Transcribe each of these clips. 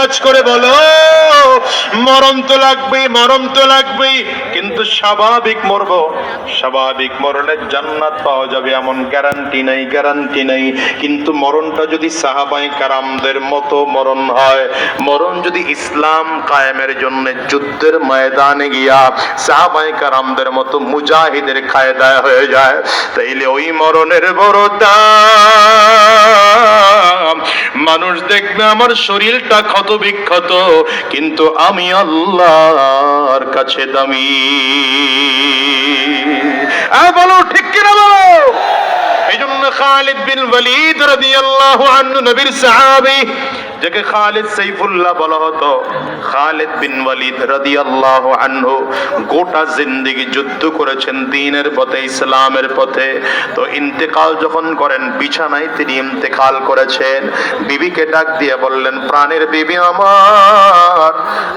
আজ করে বলো মরণ তো লাগবেই মরণ তো লাগবেই, কিন্তু স্বাভাবিক মরব। স্বাভাবিক মরণের জান্নাত পাওয়া যাবে, এমন গ্যারান্টি নাই গ্যারান্টি নাই। কিন্তু মরণটা যদি সাহাবাই কারামদের মতো মরণ হয়, মরণ যদি ইসলাম কায়েমের জন্য যুদ্ধের ময়দানে গিয়া সাহাবাই কারামদের মতো মুজাহিদের কায়দায় হয়ে যায়, তাইলে ওই মরণের বড় দাম মানুষ দেখবে আমার শরীরটা ক্ষত বিক্ষত কিন্তু আমি আল্লাহর কাছে দামি। বলো, ঠিক কিনা বলো? এই জন্য খালিদ বিন ওয়ালিদ রাদিয়াল্লাহু আনহু, নবীর সাহাবী যাকে খালিদ সাইফুল্লাহ বলা হতো, খালিদ বিন ওয়ালিদ রাদিয়াল্লাহু আনহু গোটা জিন্দেগি যুদ্ধ করেছেন দ্বীনের পথে, ইসলামের পথে। তো ইন্তেকাল যখন করেন, বিছানায় তিনি ইন্তেকাল করেছেন। বিবিকে ডাক দিয়ে বললেন, প্রাণের বিবি আমার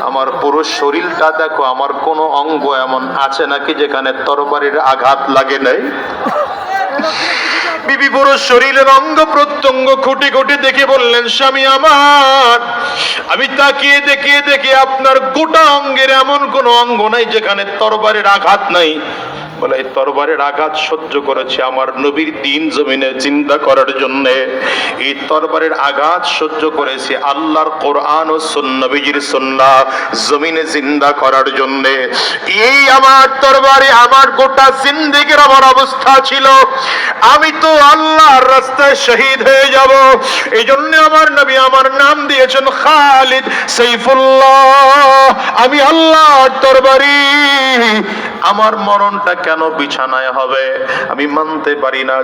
আমার পুরো শরীরটা দেখো, আমার কোনো অঙ্গ এমন আছে নাকি যেখানে তরবারির আঘাত লাগে নাই? বিবি পুরো শরীরের অঙ্গ প্রত্যঙ্গ খুটি খুটি দেখে বললেন, স্বামী আমার, আমি তাকিয়ে দেখিয়ে দেখি আপনার গোটা অঙ্গের এমন কোন অঙ্গ নাই যেখানে তরবারের আঘাত নাই। বলে তরবারের আঘাত সহ্য করেছে আমার নবীর দিন জমিনে চিন্তা করার জন্য। এই তরবারের আঘাত সহ্য করেছে আল্লাহর কোরআন ও সুন্নবীজির সুন্না জমিনে জিন্দা করার জন্য। এই আমার তরবারে আমার গোটা জিন্দেগির আমার অবস্থা ছিল। আমি তো আল্লাহর রাস্তায় শহীদ হয়ে যাব। এই জন্য আমার নবী আমার নাম দিয়েছেন খালিদ সাইফুল্লাহ আমি আল্লাহর তরবারি আমার মরণটা কেন বিছানায় হবে? আমি মানতে পারি না।